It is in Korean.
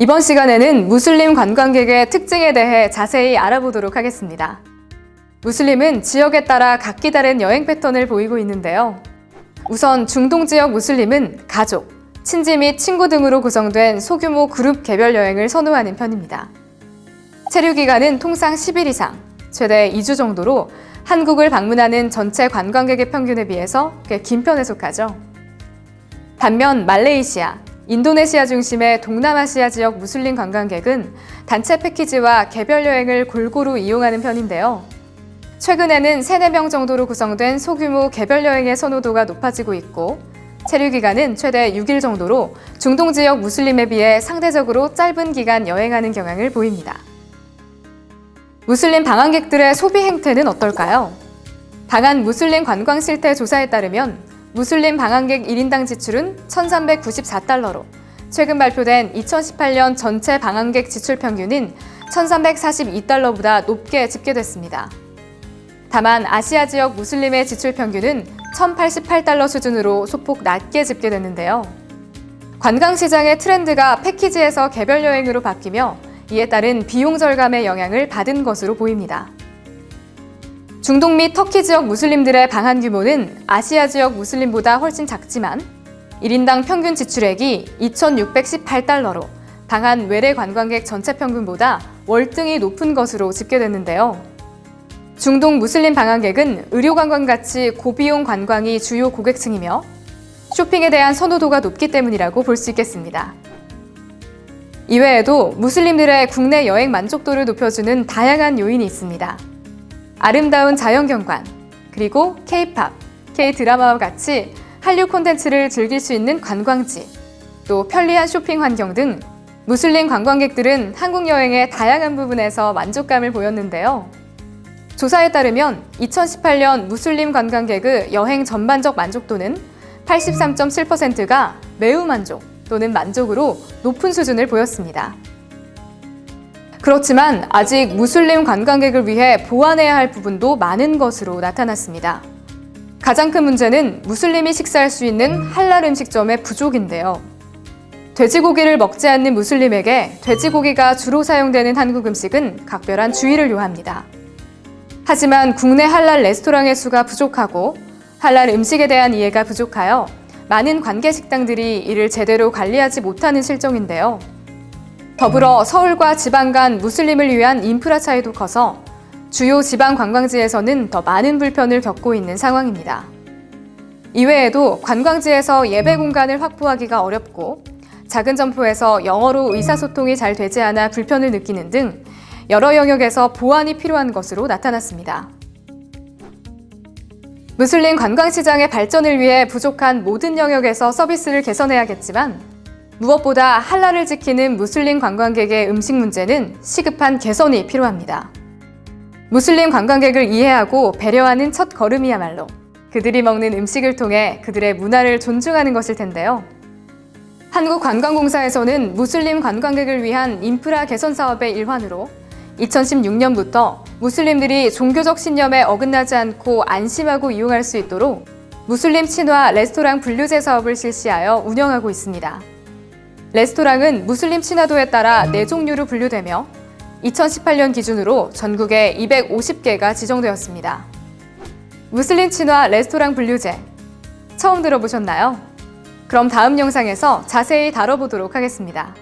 이번 시간에는 무슬림 관광객의 특징에 대해 자세히 알아보도록 하겠습니다. 무슬림은 지역에 따라 각기 다른 여행 패턴을 보이고 있는데요. 우선 중동 지역 무슬림은 가족, 친지 및 친구 등으로 구성된 소규모 그룹 개별 여행을 선호하는 편입니다. 체류 기간은 통상 10일 이상, 최대 2주 정도로 한국을 방문하는 전체 관광객의 평균에 비해서 꽤 긴 편에 속하죠. 반면 말레이시아, 인도네시아 중심의 동남아시아 지역 무슬림 관광객은 단체 패키지와 개별 여행을 골고루 이용하는 편인데요. 최근에는 3, 4명 정도로 구성된 소규모 개별 여행의 선호도가 높아지고 있고 체류 기간은 최대 6일 정도로 중동 지역 무슬림에 비해 상대적으로 짧은 기간 여행하는 경향을 보입니다. 무슬림 방한객들의 소비 행태는 어떨까요? 방한 무슬림 관광 실태 조사에 따르면 무슬림 방한객 1인당 지출은 1,394달러로 최근 발표된 2018년 전체 방한객 지출 평균인 1,342달러보다 높게 집계됐습니다. 다만 아시아 지역 무슬림의 지출 평균은 1,088달러 수준으로 소폭 낮게 집계됐는데요. 관광 시장의 트렌드가 패키지에서 개별 여행으로 바뀌며 이에 따른 비용 절감의 영향을 받은 것으로 보입니다. 중동 및 터키 지역 무슬림들의 방한 규모는 아시아 지역 무슬림보다 훨씬 작지만 1인당 평균 지출액이 2,618달러로 방한 외래 관광객 전체 평균보다 월등히 높은 것으로 집계됐는데요. 중동 무슬림 방한객은 의료 관광 같이 고비용 관광이 주요 고객층이며 쇼핑에 대한 선호도가 높기 때문이라고 볼 수 있겠습니다. 이외에도 무슬림들의 국내 여행 만족도를 높여주는 다양한 요인이 있습니다. 아름다운 자연경관, 그리고 K-팝, K-드라마와 같이 한류 콘텐츠를 즐길 수 있는 관광지, 또 편리한 쇼핑 환경 등 무슬림 관광객들은 한국 여행의 다양한 부분에서 만족감을 보였는데요. 조사에 따르면 2018년 무슬림 관광객의 여행 전반적 만족도는 83.7%가 매우 만족 또는 만족으로 높은 수준을 보였습니다. 그렇지만 아직 무슬림 관광객을 위해 보완해야 할 부분도 많은 것으로 나타났습니다. 가장 큰 문제는 무슬림이 식사할 수 있는 할랄 음식점의 부족인데요. 돼지고기를 먹지 않는 무슬림에게 돼지고기가 주로 사용되는 한국 음식은 각별한 주의를 요합니다. 하지만 국내 할랄 레스토랑의 수가 부족하고 할랄 음식에 대한 이해가 부족하여 많은 관계 식당들이 이를 제대로 관리하지 못하는 실정인데요. 더불어 서울과 지방 간 무슬림을 위한 인프라 차이도 커서 주요 지방 관광지에서는 더 많은 불편을 겪고 있는 상황입니다. 이외에도 관광지에서 예배 공간을 확보하기가 어렵고 작은 점포에서 영어로 의사소통이 잘 되지 않아 불편을 느끼는 등 여러 영역에서 보완이 필요한 것으로 나타났습니다. 무슬림 관광시장의 발전을 위해 부족한 모든 영역에서 서비스를 개선해야겠지만 무엇보다 할랄을 지키는 무슬림 관광객의 음식 문제는 시급한 개선이 필요합니다. 무슬림 관광객을 이해하고 배려하는 첫 걸음이야말로 그들이 먹는 음식을 통해 그들의 문화를 존중하는 것일 텐데요. 한국관광공사에서는 무슬림 관광객을 위한 인프라 개선 사업의 일환으로 2016년부터 무슬림들이 종교적 신념에 어긋나지 않고 안심하고 이용할 수 있도록 무슬림 친화 레스토랑 분류제 사업을 실시하여 운영하고 있습니다. 레스토랑은 무슬림 친화도에 따라 네 종류로 분류되며 2018년 기준으로 전국에 250개가 지정되었습니다. 무슬림 친화 레스토랑 분류제 처음 들어보셨나요? 그럼 다음 영상에서 자세히 다뤄보도록 하겠습니다.